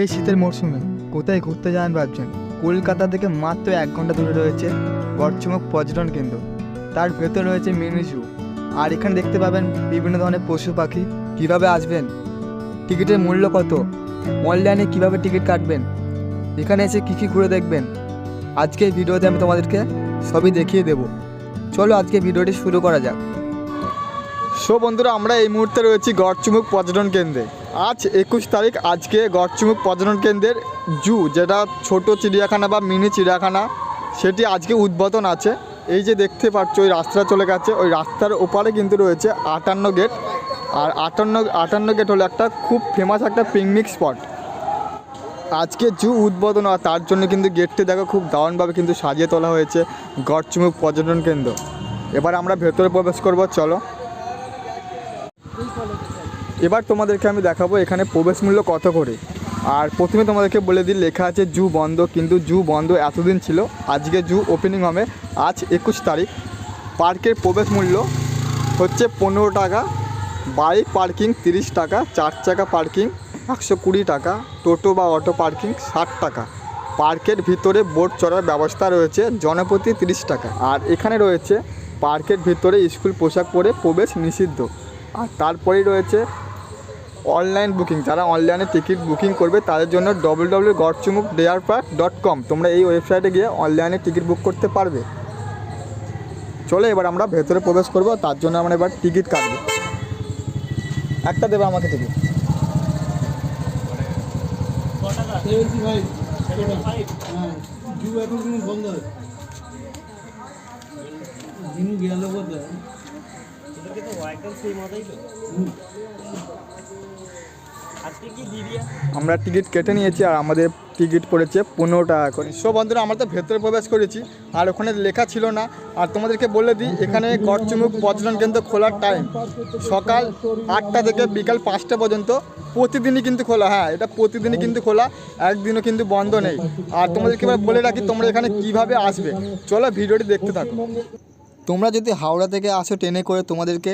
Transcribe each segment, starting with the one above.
এই শীতের মরশুমে কোথায় ঘুরতে যান ভাবছেন? কলকাতা থেকে মাত্র এক ঘণ্টা দূরে রয়েছে গড়চুমক পর্যটন কেন্দ্র। তার ভেতর রয়েছে মিনি জু। আর এখানে দেখতে পাবেন বিভিন্ন ধরনের পশু পাখি। কীভাবে আসবেন? টিকিটের মূল্য কত? অনলাইনে কীভাবে টিকিট কাটবেন? এখানে এসে কী কী ঘুরে দেখবেন? আজকে এই ভিডিওতে আমি তোমাদেরকে সবই দেখিয়ে দেবো। চলো আজকে ভিডিওটি শুরু করা যাক। সো বন্ধুরা, আমরা এই মুহূর্তে রয়েছি গড়চুমুক পর্যটন কেন্দ্রে। আজ একুশ তারিখ, আজকে গড়চুমুক পর্যটন কেন্দ্রের জু, যেটা ছোট চিড়িয়াখানা বা মিনি চিড়িয়াখানা, সেটি আজকে উদ্বোধন আছে। এই যে দেখতে পাচ্ছ, ওই রাস্তা চলে গেছে। ওই রাস্তার ওপারে কিন্তু রয়েছে আটান্ন গেট। আর আটান্ন আটান্ন গেট হলো একটা খুব ফেমাস একটা পিকনিক স্পট আজকে জু উদ্বোধন, আর তার জন্য কিন্তু গেটটি দেখো খুব দারুণভাবে কিন্তু সাজিয়ে তোলা হয়েছে গড়চুমুক পর্যটন কেন্দ্র। এবার আমরা ভেতরে প্রবেশ করব, চলো। এবার তোমাদেরকে আমি দেখাবো এখানে প্রবেশ মূল্য কত করে। আর প্রথমে তোমাদেরকে বলে দিই, লেখা আছে জু বন্ধ, কিন্তু জু বন্ধ এতদিন ছিল। আজকে জু ওপেনিং হবে আজ একুশ তারিখ। পার্কের প্রবেশ মূল্য হচ্ছে পনেরো টাকা বাইক পার্কিং তিরিশ টাকা, চার চাকা পার্কিং একশো কুড়ি টাকা, টোটো বা অটো পার্কিং ষাট টাকা। পার্কের ভিতরে বোট চড়ার ব্যবস্থা রয়েছে, জনপ্রতি তিরিশ টাকা। আর এখানে রয়েছে পার্কের ভিতরে স্কুল পোশাক পরে প্রবেশ নিষিদ্ধ। আর তারপরেই রয়েছে অনলাইন বুকিং যারা অনলাইনে টিকিট বুকিং করবে তাদের জন্য W W Garchumuk deer park dot com তোমরা এই ওয়েবসাইটে গিয়ে অনলাইনে টিকিট বুক করতে পারবে। চলে এবার আমরা ভেতরে প্রবেশ করব তার জন্য আমরা এবার টিকিট কাটবো। একটা দেবে আমাকে টিকিট হ্যাঁ। গেল আমরা টিকিট কেটে নিয়েছি আর আমাদের টিকিট পড়েছে পনেরো টাকা করে। সব বন্ধুরা আমরা তো ভেতরে প্রবেশ করেছি আর ওখানে লেখা ছিল না। আর তোমাদেরকে বলে দিই এখানে গড়চুমুক পর্যটন কেন্দ্র খোলার টাইম সকাল আটটা থেকে বিকাল পাঁচটা পর্যন্ত প্রতিদিনই কিন্তু খোলা। হ্যাঁ এটা প্রতিদিনই কিন্তু খোলা একদিনও কিন্তু বন্ধ নেই। আর তোমাদেরকে এবার বলে রাখি তোমরা এখানে কীভাবে আসবে? চলো ভিডিওটি দেখতে থাকো। তোমরা যদি হাওড়া থেকে আসো ট্রেনে করে তোমাদেরকে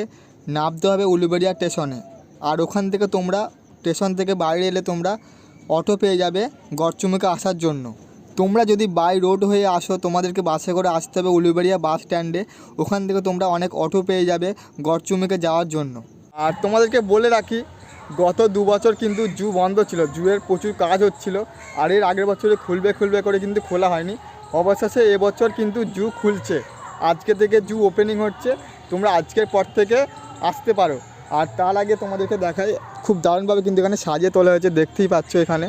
নামতে হবে উলুবেড়িয়া স্টেশনে। আর ওখান থেকে তোমরা স্টেশন থেকে বাইরে এলে তোমরা অটো পেয়ে যাবে গড়চুমুকে আসার জন্য। তোমরা যদি বাই রোড হয়ে আসো, তোমাদেরকে বাসে করে আসতে হবে উলুবেড়িয়া বাস স্ট্যান্ডে ওখান থেকে তোমরা অনেক অটো পেয়ে যাবে গড়চুমুকে যাওয়ার জন্য। আর তোমাদেরকে বলে রাখি, গত দু বছর কিন্তু জু বন্ধ ছিল। জুয়ের প্রচুর কাজ হচ্ছিল। আর এর আগের বছরে খুলবে খুলবে করে কিন্তু খোলা হয়নি। অবশেষে এবছর কিন্তু জু খুলছে। আজকে থেকে জু ওপেনিং হচ্ছে। তোমরা আজকের পর থেকে আসতে পারো। আর তার আগে তোমাদেরকে দেখাই খুব দারুণভাবে কিন্তু এখানে সাজিয়ে তোলা হয়েছে, দেখতেই পাচ্ছ এখানে।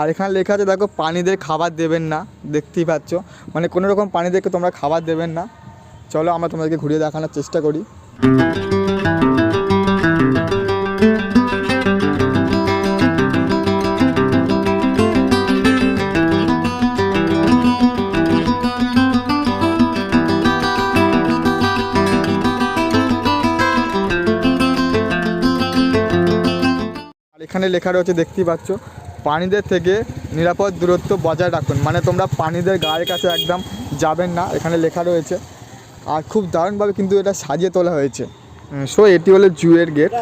আর এখানে লেখা আছে, দেখো প্রাণীদের খাবার দেবেন না, দেখতেই পাচ্ছ। মানে কোনো রকম প্রাণীদেরকে তোমরা খাবার দেবেন না। চলো আমরা তোমাদেরকে ঘুরিয়ে দেখানোর চেষ্টা করি। এখানে লেখা রয়েছে, দেখতেই পাচ্ছ। প্রাণীদের থেকে নিরাপদ দূরত্ব বজায় রাখুন। মানে তোমরা প্রাণীদের গায়ের কাছে একদম যাবেন না, এখানে লেখা রয়েছে। আর খুব দারুণভাবে কিন্তু এটা সাজিয়ে তোলা হয়েছে। সো এটি হলো জুয়ের গেট।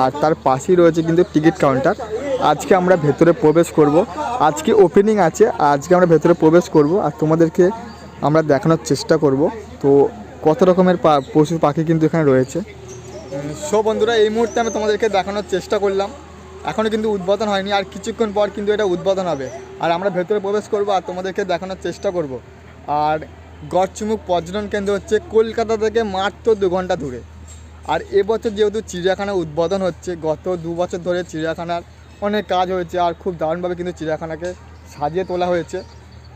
আর তার পাশেই রয়েছে কিন্তু টিকিট কাউন্টার। আজকে আমরা ভেতরে প্রবেশ করব। আজকে ওপেনিং আছে, আজকে আমরা ভেতরে প্রবেশ করব আর তোমাদেরকে আমরা দেখানোর চেষ্টা করব। তো কত রকমের পশু পাখি কিন্তু এখানে রয়েছে। সো বন্ধুরা, এই মুহূর্তে আমি তোমাদেরকে দেখানোর চেষ্টা করলাম। এখনও কিন্তু উদ্বোধন হয়নি আর কিছুক্ষণ পর কিন্তু এটা উদ্বোধন হবে। আর আমরা ভেতরে প্রবেশ করব আর তোমাদেরকে দেখানোর চেষ্টা করব। আর গড়চুমুক পর্যটন কেন্দ্র হচ্ছে কলকাতা থেকে মাত্র দু ঘণ্টা দূরে। আর এবছর যেহেতু চিড়িয়াখানা উদ্বোধন হচ্ছে, গত দু বছর ধরে চিড়িয়াখানার অনেক কাজ হয়েছে আর খুব দারুণভাবে কিন্তু চিড়িয়াখানাকে সাজিয়ে তোলা হয়েছে।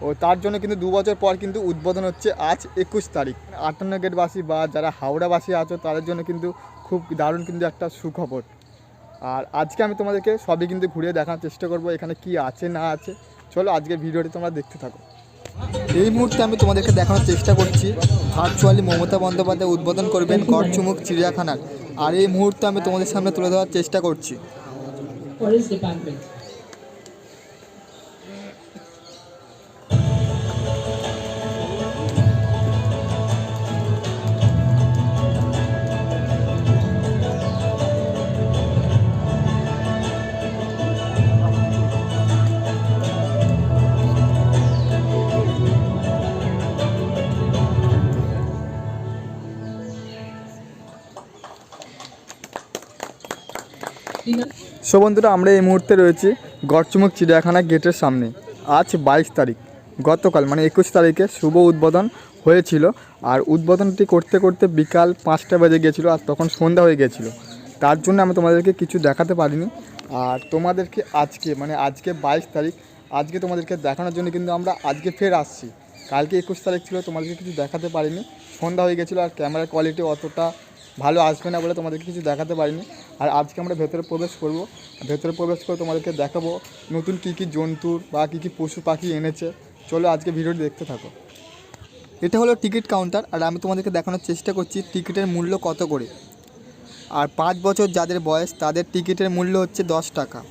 ও তার জন্য কিন্তু দু বছর পর কিন্তু উদ্বোধন হচ্ছে আজ একুশ তারিখ। আটান্ন গেটবাসী বা যারা হাওড়াবাসী আছো, তাদের জন্য কিন্তু খুব দারুণ কিন্তু একটা সুখবর। আর আজকে আমি তোমাদেরকে সবই কিন্তু ঘুরিয়ে দেখানোর চেষ্টা করব, এখানে কি আছে, না আছে। চলো আজকে ভিডিওটি তোমরা দেখতে থাকো। এই মুহূর্তে আমি তোমাদেরকে দেখানোর চেষ্টা করছি ভার্চুয়ালি মমতা বন্দ্যোপাধ্যায় উদ্বোধন করবেন গড়চুমুক চিড়িয়াখানার। আর এই মুহূর্তে আমি তোমাদের সামনে তুলে ধরার চেষ্টা করছি। সো বন্ধুরা, আমরা এই মুহূর্তে রয়েছি গড়চুমুক চিড়িয়াখানা গেটের সামনে। আজ বাইশ তারিখ। গতকাল মানে একুশ তারিখে শুভ উদ্বোধন হয়েছিল আর উদ্বোধনটি করতে করতে বিকাল পাঁচটা বেজে গিয়েছিল আর তখন সন্ধ্যা হয়ে গিয়েছিল তার জন্য আমি তোমাদেরকে কিছু দেখাতে পারিনি। আর তোমাদেরকে আজকে মানে আজকে বাইশ তারিখ, আজকে তোমাদেরকে দেখানোর জন্য কিন্তু আমরা আজকে ফের আসছি। কালকে একুশ তারিখ ছিল, তোমাদেরকে কিছু দেখাতে পারিনি। সন্ধ্যা হয়ে গেছিল আর ক্যামেরার কোয়ালিটি অতটা ভালো আসবে না বলে তোমাদেরকে কিছু দেখাতে পারিনি। আর আজকে আমরা ভেতরে প্রবেশ করব। ভেতরে প্রবেশ করে তোমাদেরকে দেখাবো নতুন কী কী জন্তুর বা কী কী পশু পাখি এনেছে। চলো আজকে ভিডিওটি দেখতে থাকো। এটা হলো টিকিট কাউন্টার, আর আমি তোমাদেরকে দেখানোর চেষ্টা করছি টিকিটের মূল্য কত করে। আর পাঁচ বছর যাদের বয়স, তাদের টিকিটের মূল্য হচ্ছে দশ টাকা।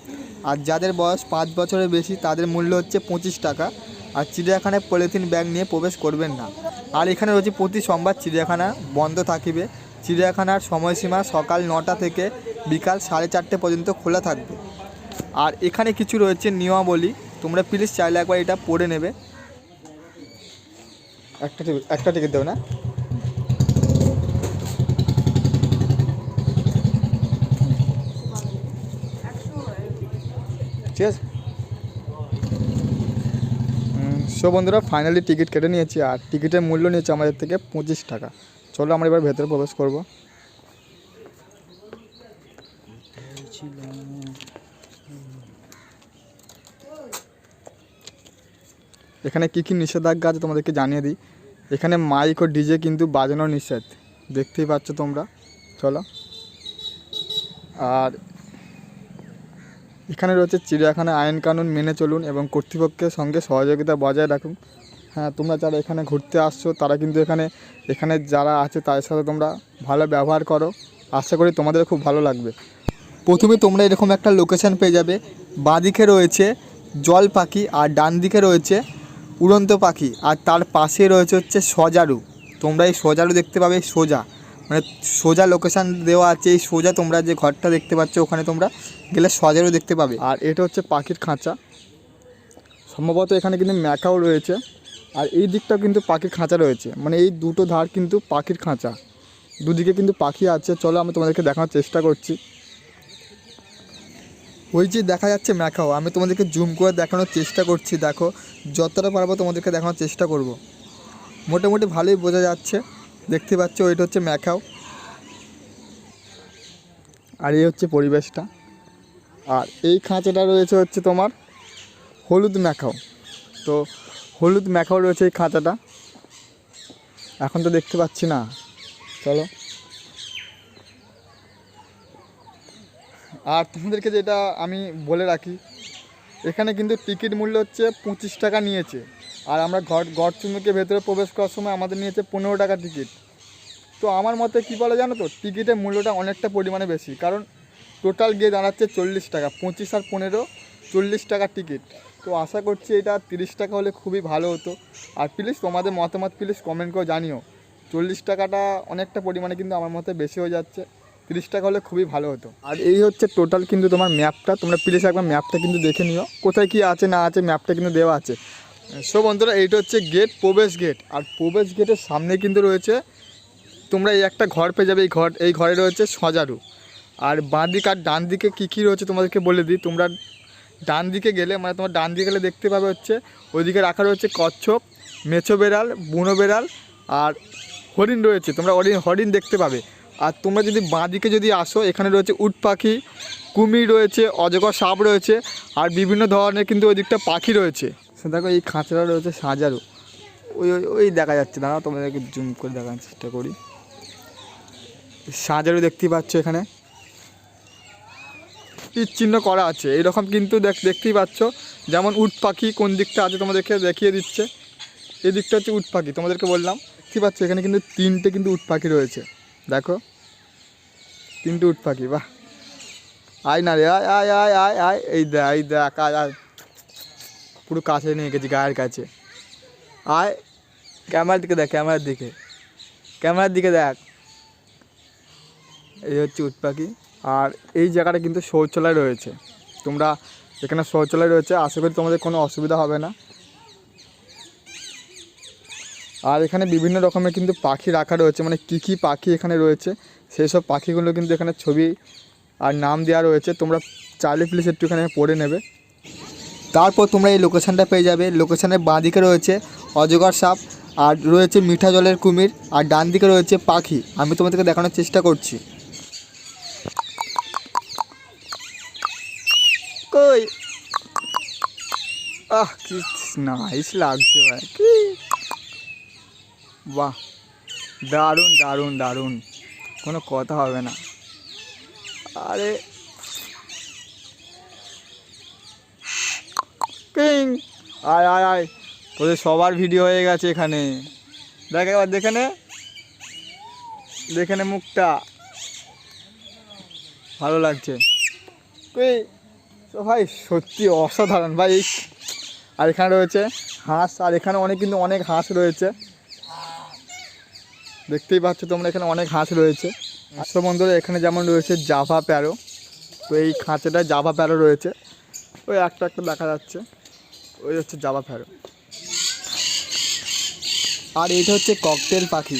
আর যাদের বয়স পাঁচ বছরের বেশি, তাদের মূল্য হচ্ছে পঁচিশ টাকা। আর চিড়িয়াখানায় পলিথিন ব্যাগ নিয়ে প্রবেশ করবেন না। আর এখানে রয়েছে প্রতি সোমবার চিড়িয়াখানা বন্ধ থাকিবে। চিড়িয়াখানার সময়সীমা সকাল নটা থেকে বিকাল সাড়ে চারটে পর্যন্ত খোলা থাকবে। আর এখানে কিছু রয়েছে নিয়মাবলী, তোমরা প্লিজ চাইলে একবার এটা পড়ে নেবে। একটা একটা টিকিট দেবে না। ঠিক আছে? সো বন্ধুরা ফাইনালি টিকিট কেটে নিয়েছি, আর টিকিটের মূল্য নিয়েছে আমাদের থেকে পঁচিশ টাকা। চলো আমরা এবার ভেতরে প্রবেশ করব। এখানে কী কী নিষেধাজ্ঞা আছে তোমাদেরকে জানিয়ে দিই। এখানে মাইক ও ডিজে কিন্তু বাজানো নিষেধ। দেখতেই পাচ্ছ তোমরা। চলো। আর এখানে রয়েছে চিড়িয়াখানা আইন কানুন মেনে চলুন এবং কর্তৃপক্ষের সঙ্গে সহযোগিতা বজায় রাখুন। হ্যাঁ তোমরা যারা এখানে ঘুরতে আসছো, তারা কিন্তু এখানে এখানে যারা আছে, তাদের সাথে তোমরা ভালো ব্যবহার করো। আশা করি তোমাদের খুব ভালো লাগবে। প্রথমে তোমরা এরকম একটা লোকেশান পেয়ে যাবে। বাঁদিকে রয়েছে জল পাখি আর ডান দিকে রয়েছে উড়ন্ত পাখি। আর তার পাশে রয়েছে হচ্ছে সজারু। তোমরা এই সজারু দেখতে পাবে সোজা। মানে সোজা লোকেশান দেওয়া আছে, এই সোজা তোমরা যে ঘরটা দেখতে পাচ্ছ, ওখানে তোমরা গেলে সজারু দেখতে পাবে। আর এটা হচ্ছে পাখির খাঁচা। সম্ভবত এখানে কিন্তু ম্যাকাও রয়েছে। আর এই দিকটাও কিন্তু পাখির খাঁচা রয়েছে। মানে এই দুটো ধার কিন্তু পাখির খাঁচা। দুদিকে কিন্তু পাখি আছে। চলো আমি তোমাদেরকে দেখানোর চেষ্টা করছি। ওই যে দেখা যাচ্ছে ম্যাকাও, আমি তোমাদেরকে জুম করে দেখানোর চেষ্টা করছি। দেখো, যতটা পারব তোমাদেরকে দেখানোর চেষ্টা করব। মোটামুটি ভালোই বোঝা যাচ্ছে। দেখতে পাচ্ছ, ওইটা হচ্ছে ম্যাকাও। আর এই হচ্ছে পরিবেশটা। আর এই খাঁচাটা রয়েছে হচ্ছে তোমার হলুদ ম্যাকাও। তো হলুদ ম্যাকাও রয়েছে এই খাঁচাটা। এখন তো দেখতে পাচ্ছি না। চলো। আর তোমাদেরকে যেটা আমি বলে রাখি, এখানে কিন্তু টিকিট মূল্য হচ্ছে পঁচিশ টাকা নিয়েছে। আর আমরা ঘর গড়চুমুকে ভেতরে প্রবেশ করার সময় আমাদের নিয়েছে পনেরো টাকা টিকিট। তো আমার মতে কী বলে জানো তো, টিকিটের মূল্যটা অনেকটা পরিমাণে বেশি। কারণ টোটাল গিয়ে দাঁড়াচ্ছে চল্লিশ টাকা, পঁচিশ আর পনেরো, চল্লিশ টাকা টিকিট। তো আশা করছি এটা তিরিশ টাকা হলে খুবই ভালো হতো। আর প্লিজ তোমাদের মতামত প্লিজ কমেন্ট করে জানিও। চল্লিশ টাকাটা অনেকটা পরিমাণে কিন্তু আমার মতে বেশি হয়ে যাচ্ছে। তিরিশ টাকা হলে খুবই ভালো হতো। আর এই হচ্ছে টোটাল কিন্তু তোমার ম্যাপটা তোমরা প্লিজ একবার ম্যাপটা কিন্তু দেখে নিও। কোথায় কি আছে না আছে ম্যাপটা কিন্তু দেওয়া আছে। সো বন্ধুরা, এইটা হচ্ছে গেট প্রবেশ গেট আর প্রবেশ গেটের সামনে কিন্তু রয়েছে, তোমরা এই একটা ঘর পেয়ে যাবে। এই ঘর, এই ঘরে রয়েছে সজারু। আর বাঁ দিক আর ডান দিকে কী কী রয়েছে তোমাদেরকে বলে দিই। তোমরা ডান দিকে গেলে মানে তোমার ডান দিকে গেলে দেখতে পাবে হচ্ছে, ওইদিকে রাখা রয়েছে কচ্ছপ, মেছো বেড়াল, বুনো বেড়াল আর হরিণ রয়েছে, তোমরা হরিণ হরিণ দেখতে পাবে। আর তোমরা যদি বাঁ দিকে যদি আসো, এখানে রয়েছে উট পাখি, কুমির রয়েছে, অজগর সাপ রয়েছে আর বিভিন্ন ধরনের কিন্তু ওই দিকটা পাখি রয়েছে। দেখো, এই খাঁচড়া রয়েছে সাজারু। ওই ওই ওই দেখা যাচ্ছে, দাঁড়াও, তোমাদেরকে জুম করে দেখানোর চেষ্টা করি। সাজারু দেখতেই পাচ্ছ এখানে। তীর চিহ্ন করা আছে। এরকম কিন্তু দেখ, দেখতেই পাচ্ছ। যেমন উট পাখি কোন দিকটা আছে তোমাদেরকে দেখিয়ে দিচ্ছে। এই দিকটা হচ্ছে উট পাখি, তোমাদেরকে বললাম। দেখতেই পাচ্ছ, এখানে কিন্তু তিনটে কিন্তু উট পাখি রয়েছে। দেখো। তিনটে উট পাখি, বাহ। আয় না রে, আয় আয় আয় আয় আয়। এই দেখ এই দেখ, আয় আয়। পুরো কাছে নিয়ে গেছি, গায়ের কাছে। আয়, ক্যামেরার দিকে দেখ, ক্যামেরার দিকে। ক্যামেরার দিকে দেখ। এই হচ্ছে উট পাখি। আর এই জায়গাটা কিন্তু শৌচালয় রয়েছে। তোমরা এখানে শৌচালয় রয়েছে, আশা করি তোমাদের কোনো অসুবিধা হবে না। আর এখানে বিভিন্ন রকমের কিন্তু পাখি রাখা রয়েছে মানে কী কী পাখি এখানে রয়েছে, সেই সব পাখিগুলো কিন্তু এখানে ছবি আর নাম দেওয়া রয়েছে। তোমরা চাইলে প্লিজ একটুখানি পড়ে নেবে। তারপর তোমরা এই লোকেশানটা পেয়ে যাবে। লোকেশানের বাঁ দিকে রয়েছে অজগর সাপ, আর রয়েছে মিঠা জলের কুমির, আর ডান দিকে রয়েছে পাখি। আমি তোমাদেরকে দেখানোর চেষ্টা করছি। কই? আহ, কি নাইস লাগছে ভাই, কি? বাহ, দারুণ দারুণ দারুণ, কোনো কথা হবে না। আরে কিং আয় আয় আয়, তোদের সবার ভিডিও হয়ে গেছে এখানে। দেখ এবার দেখে নে দেখে নে মুখটা। ভালো লাগছে। কই তো ভাই, সত্যি অসাধারণ। ভাই আর এখানে রয়েছে হাঁস, আর এখানে অনেক কিন্তু অনেক হাঁস রয়েছে। দেখতেই পাচ্ছ তোমরা, এখানে অনেক হাঁস রয়েছে। আসল বন্ধুরা, এখানে যেমন রয়েছে জাভা প্যারো। তো এই খাঁচাটা জাভা প্যারো রয়েছে। ওই একটা একটা দেখা যাচ্ছে। ওই হচ্ছে জাভা প্যারো। আর এটা হচ্ছে ককটেল পাখি।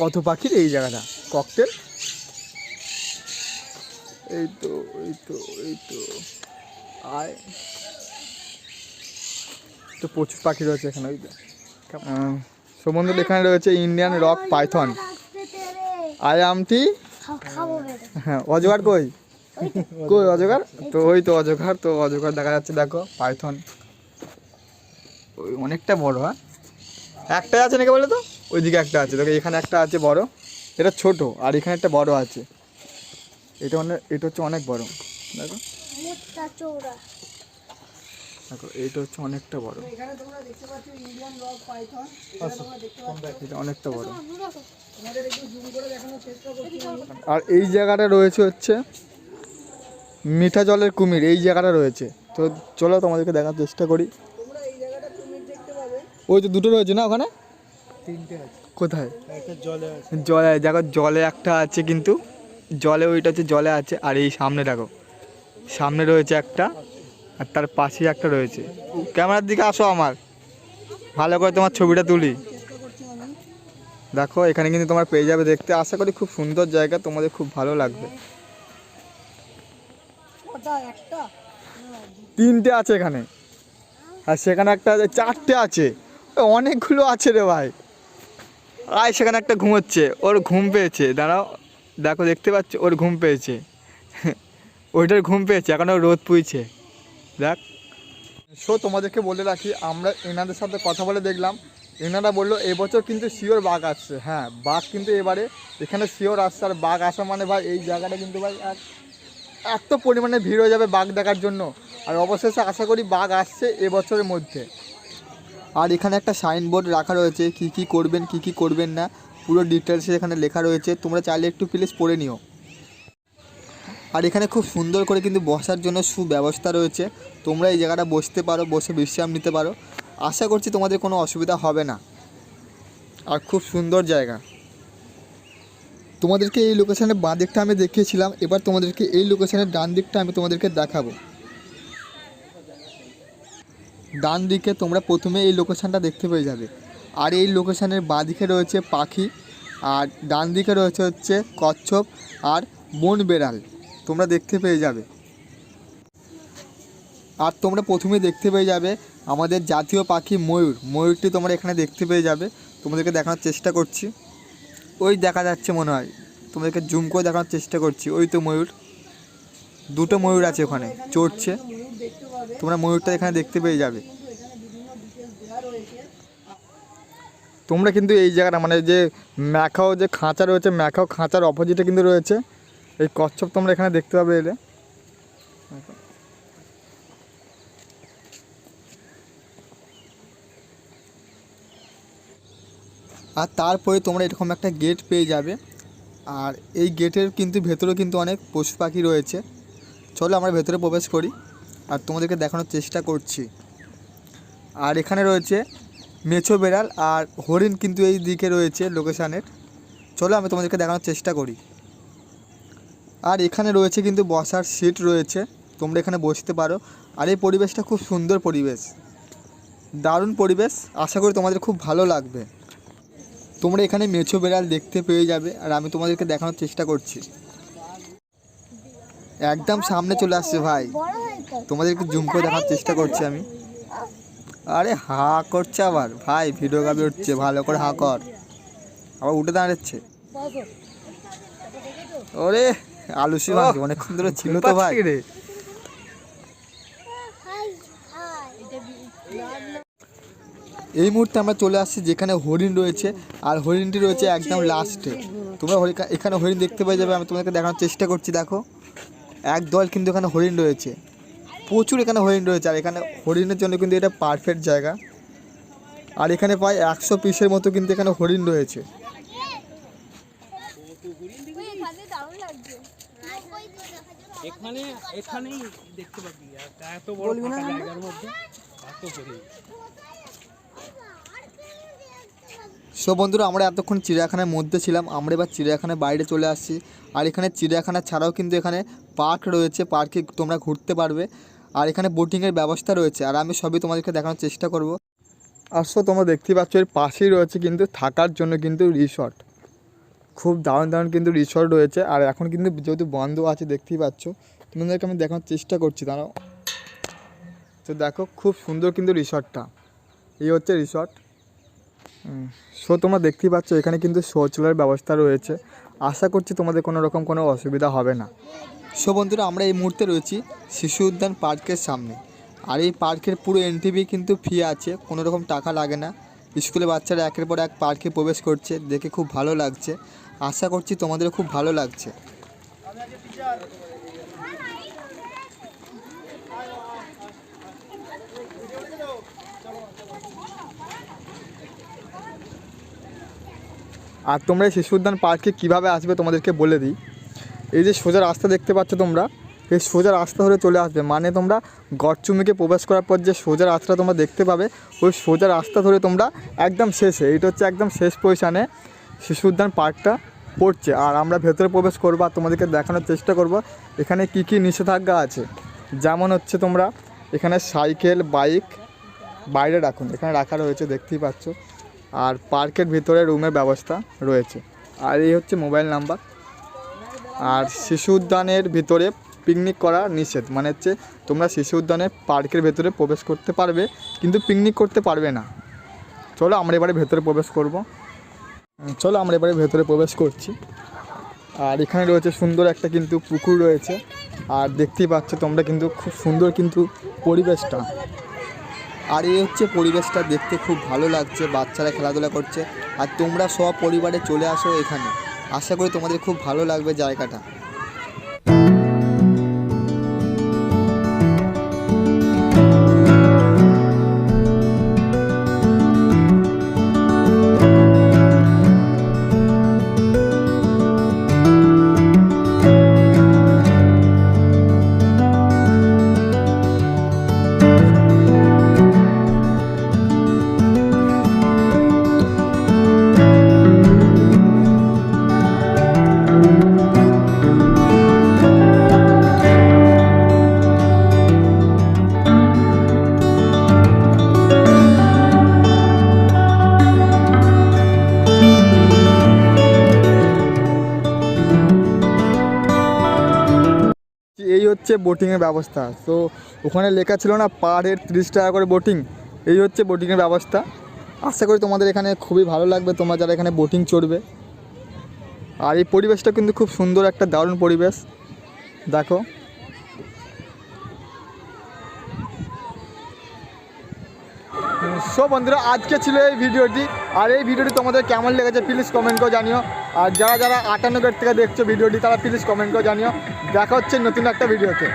কত পাখির এই জায়গাটা ককটেল এই তো এই তো এই তো, আয়। তো প্রচুর পাখি রয়েছে এখানে, ওই সমুদ্র এখানে রয়েছে ইন্ডিয়ান রক পাইথন আই আমটি। হ্যাঁ অজগার কই? কই অজগার? তো ওই তো অজগার তো অজগার দেখা যাচ্ছে, দেখো পাইথন ওই অনেকটা বড় হ্যাঁ? একটাই আছে নাকি বলে তো ওইদিকে একটা আছে। দেখো এখানে একটা আছে বড় এটা ছোট আর এখানে একটা বড় আছে। এটা অনেক এটা হচ্ছে অনেক বড়। দেখো। দেখো এইটা হচ্ছে অনেকটা বড়। এখানে তোমরা দেখতে পাচ্ছ ইন্ডিয়ান রক পাইথন এটা অনেকটা বড়। তোমাদের একটু জুম করে দেখানোর চেষ্টা করছি আর এই জায়গাটা রয়েছে হচ্ছে মিঠা জলের কুমির এই জায়গাটা রয়েছে। তো চলো তোমাদেরকে দেখার চেষ্টা করি। তোমরা এই জায়গাটা কুমির দেখতে পাবে। ওই তো দুটো রয়েছে না ওখানে? তিনটে আছে। কোথায়? একটা জলে আছে। জলে দেখো জলে একটা আছে কিন্তু জলে ওইটা হচ্ছে জলে আছে আর এই সামনে দেখো সামনে রয়েছে একটা আর তার পাশে একটা রয়েছে। ক্যামেরার দিকে আসো আমার ভালো করে তোমার ছবিটা তুলি। দেখো এখানে কিন্তু তোমার পেয়ে যাবে দেখতে। আশা করি খুব সুন্দর জায়গা তোমাদের খুব ভালো লাগবে। একটা? তিনটে আছে এখানে। আর সেখানে একটা আছে চারটে আছে। অনেকগুলো আছে রে ভাই। আয়, সেখানে একটা ঘুমোচ্ছে ওর ঘুম পেয়েছে, দাঁড়াও। দেখো, দেখতে পাচ্ছ, ওর ঘুম পেয়েছে। ওইটার ঘুম পেয়েছে, এখন রোদ পুইছে। দেখ। সো, তোমাদেরকে বলে রাখি, আমরা এনাদের সাথে কথা বলে দেখলাম। এনারা বলল, এবছর কিন্তু শিওর বাঘ আসছে। হ্যাঁ বাঘ কিন্তু এবারে, এখানে শিওর আসছে। আর বাঘ আসা মানে ভাই, এই জায়গাটা কিন্তু ভাই এক এত পরিমাণে ভিড় হয়ে যাবে বাঘ দেখার জন্য। আর অবশেষে আশা করি বাঘ আসছে এবছরের মধ্যে। আর এখানে একটা সাইনবোর্ড রাখা রয়েছে, কি কি করবেন, কি কি করবেন না, পুরো ডিটেলসে এখানে লেখা রয়েছে, তোমরা চাইলে একটু প্লিজ পড়ে নিও। আর এখানে খুব সুন্দর করে কিন্তু বসার জন্য সুব্যবস্থা রয়েছে, তোমরা এই জায়গাটা বসতে পারো, বসে বিশ্রাম নিতে পারো, আশা করছি তোমাদের কোনো অসুবিধা হবে না। আর খুব সুন্দর জায়গা। তোমাদেরকে এই লোকেশানের বাঁ দিকটা আমি দেখিয়েছিলাম, এবার তোমাদেরকে এই লোকেশানের ডান দিকটা আমি তোমাদেরকে দেখাবো। ডান দিকে তোমরা প্রথমে এই লোকেশানটা দেখতে পেয়ে যাবে। আর এই লোকেশানের বাঁ দিকে রয়েছে পাখি, আর ডান দিকে রয়েছে হচ্ছে কচ্ছপ আর বন বেড়াল। তোমরা দেখতে পেয়ে যাবে। আর তোমরা প্রথমে দেখতে পেয়ে যাবে আমাদের জাতীয় পাখি ময়ূর। ময়ূরটি তোমরা এখানে দেখতে পেয়ে যাবে। তোমাদেরকে দেখানোর চেষ্টা করছি। ওই দেখা যাচ্ছে মনে হয়। তোমাদেরকে জুম করে দেখানোর চেষ্টা করছি। ওই তো ময়ূর। দুটো ময়ূর আছে ওখানে, চড়ছে। তোমরা ময়ূরটা এখানে দেখতে পেয়ে যাবে। তোমরা কিন্তু এই জায়গাটা মানে যে ম্যাখাও যে খাঁচা রয়েছে ম্যাখাও খাঁচার অপোজিটে কিন্তু রয়েছে। এই কচ্ছপ তোমরা এখানে দেখতে পাবে এলে। আর তারপরে তোমরা এরকম একটা গেট পেয়ে যাবে। আর এই গেটের কিন্তু ভেতরে কিন্তু অনেক পশু পাখি রয়েছে। চলো আমরা ভেতরে প্রবেশ করি আর তোমাদেরকে দেখানোর চেষ্টা করছি। আর এখানে রয়েছে মেছো বেড়াল আর হরিণ কিন্তু এই দিকে রয়েছে লোকেশানের। চলো আমি তোমাদেরকে দেখানোর চেষ্টা করি। আর এখানে রয়েছে কিন্তু বসার সিট রয়েছে, তোমরা এখানে বসতে পারো। আর এই পরিবেশটা খুব সুন্দর পরিবেশ। দারুণ পরিবেশ, আশা করি তোমাদের খুব ভালো লাগবে। তোমরা এখানে মেছো বেড়াল দেখতে পেয়ে যাবে আর আমি তোমাদেরকে দেখানোর চেষ্টা করছি। একদম সামনে চলে আসছে ভাই। তোমাদেরকে জুম করে দেখার চেষ্টা করছি আমি। আরে হা করছে আবার। ভাই ভিডিও গাবি উঠছে ভালো করে হা কর। আবার উঠে দাঁড়াচ্ছে। ওরে আলুসি ভাঙছে অনেকক্ষণ ধরে ছিল তো ভাই। এই মুহূর্তে আমরা চলে আসছি যেখানে হরিণ রয়েছে আর হরিণটি রয়েছে একদম লাস্টে তোমরা এখানে হরিণ দেখতে পেয়ে যাবে আমি তোমাদেরকে দেখানোর চেষ্টা করছি দেখো। এক দল কিন্তু এখানে হরিণ রয়েছে। প্রচুর এখানে হরিণ রয়েছে আর এখানে হরিণের জন্য কিন্তু এটা পারফেক্ট জায়গা। আর এখানে প্রায় একশো পিসের মতো কিন্তু এখানে হরিণ রয়েছে। এখানে এখানেই দেখতে পাবি এত বড় জায়গার মধ্যে এত করে সো বন্ধুরা, আমরা এতক্ষণ চিড়িয়াখানার মধ্যে ছিলাম। আমরা এবার চিড়িয়াখানার বাইরে চলে আসছি। আর এখানে চিড়িয়াখানা ছাড়াও কিন্তু এখানে পার্ক রয়েছে। পার্কে তোমরা ঘুরতে পারবে। আর এখানে বোটিংয়ের ব্যবস্থা রয়েছে। আর আমি সবই তোমাদেরকে দেখানোর চেষ্টা করব। আসো তোমরা দেখতেই পাচ্ছ, এর পাশেই রয়েছে কিন্তু থাকার জন্য কিন্তু রিসর্ট খুব দারুণ দারুণ কিন্তু রিসর্ট রয়েছে। আর এখন কিন্তু যেহেতু বন্ধ আছে, দেখতেই পাচ্ছ। তোমাদেরকে আমি দেখানোর চেষ্টা করছি তারাও তো দেখো, খুব সুন্দর কিন্তু রিসর্টটা এই হচ্ছে রিসর্ট সো তোমরা দেখতেই পাচ্ছ, এখানে কিন্তু শৌচালয়ের ব্যবস্থা রয়েছে। আশা করছি তোমাদের কোনো রকম কোনো অসুবিধা হবে না। সো বন্ধুরা, আমরা এই মুহূর্তে রয়েছি শিশু উদ্যান পার্কের সামনে। আর এই পার্কের পুরো এনটিভি কিন্তু ফি আছে, কোনো রকম টাকা লাগে না। স্কুলে বাচ্চারা একের পর এক পার্কে প্রবেশ করছে, দেখে খুব ভালো লাগছে। আশা করছি তোমাদের খুব ভালো লাগছে। আর তোমরা এই শিশু উদ্যান পার্কে কীভাবে আসবে তোমাদেরকে বলে দিই। এই যে সোজা রাস্তা দেখতে পাচ্ছ তোমরা, এই সোজা রাস্তা ধরে চলে আসবে। মানে তোমরা গড়চুমিকে প্রবেশ করার পর যে সোজা রাস্তা তোমরা দেখতে পাবে, ওই সোজা রাস্তা ধরে তোমরা একদম শেষে এইটা হচ্ছে একদম শেষ পজিশানে শিশু উদ্যান পার্কটা পড়ছে। আর আমরা ভেতরে প্রবেশ করব আর তোমাদেরকে দেখানোর চেষ্টা করব, এখানে কি কি নিষেধাজ্ঞা আছে। যেমন হচ্ছে তোমরা এখানে সাইকেল, বাইক বাইরে রাখুন। এখানে রাখা রয়েছে, দেখতেই পাচ্ছ। আর পার্কের ভিতরে রুমের ব্যবস্থা রয়েছে। আর এই হচ্ছে মোবাইল নাম্বার। আর শিশু উদ্যানের ভিতরে পিকনিক করা নিষেধ। মানে হচ্ছে তোমরা শিশু উদ্যানে পার্কের ভেতরে প্রবেশ করতে পারবে, কিন্তু পিকনিক করতে পারবে না। চলো আমরা এবারে ভেতরে প্রবেশ করব। চলো আমরা এবারে ভেতরে প্রবেশ করছি। আর এখানে রয়েছে সুন্দর একটা কিন্তু পুকুর রয়েছে। আর দেখতেই পাচ্ছ তোমরা কিন্তু খুব সুন্দর কিন্তু পরিবেশটা। আর এই হচ্ছে পরিবেশটা দেখতে খুব ভালো লাগছে, বাচ্চারা খেলাধুলা করছে। আর তোমরা সব পরিবারে চলে আসো এখানে। আশা করি তোমাদের খুব ভালো লাগবে জায়গাটা। হচ্ছে বোটিংয়ের ব্যবস্থা। তো ওখানে লেখা ছিল না পার হেড তিরিশ টাকা করে বোটিং এই হচ্ছে বোটিংয়ের ব্যবস্থা। আশা করি তোমাদের এখানে খুবই ভালো লাগবে, তোমরা যারা এখানে বোটিং চড়বে। আর এই পরিবেশটা কিন্তু খুব সুন্দর, একটা দারুণ পরিবেশ। দেখো। সো বন্ধুরা, আজকে ছিল এই ভিডিওটি। আর এই ভিডিওটি তোমাদের কেমন লেগেছে প্লিজ কমেন্ট করে জানিও। আর যারা যারা আটান্ন গেট থেকে দেখছ ভিডিওটি, তারা প্লিজ কমেন্ট করে জানিও। দেখা হচ্ছে নতুন একটা ভিডিওতে।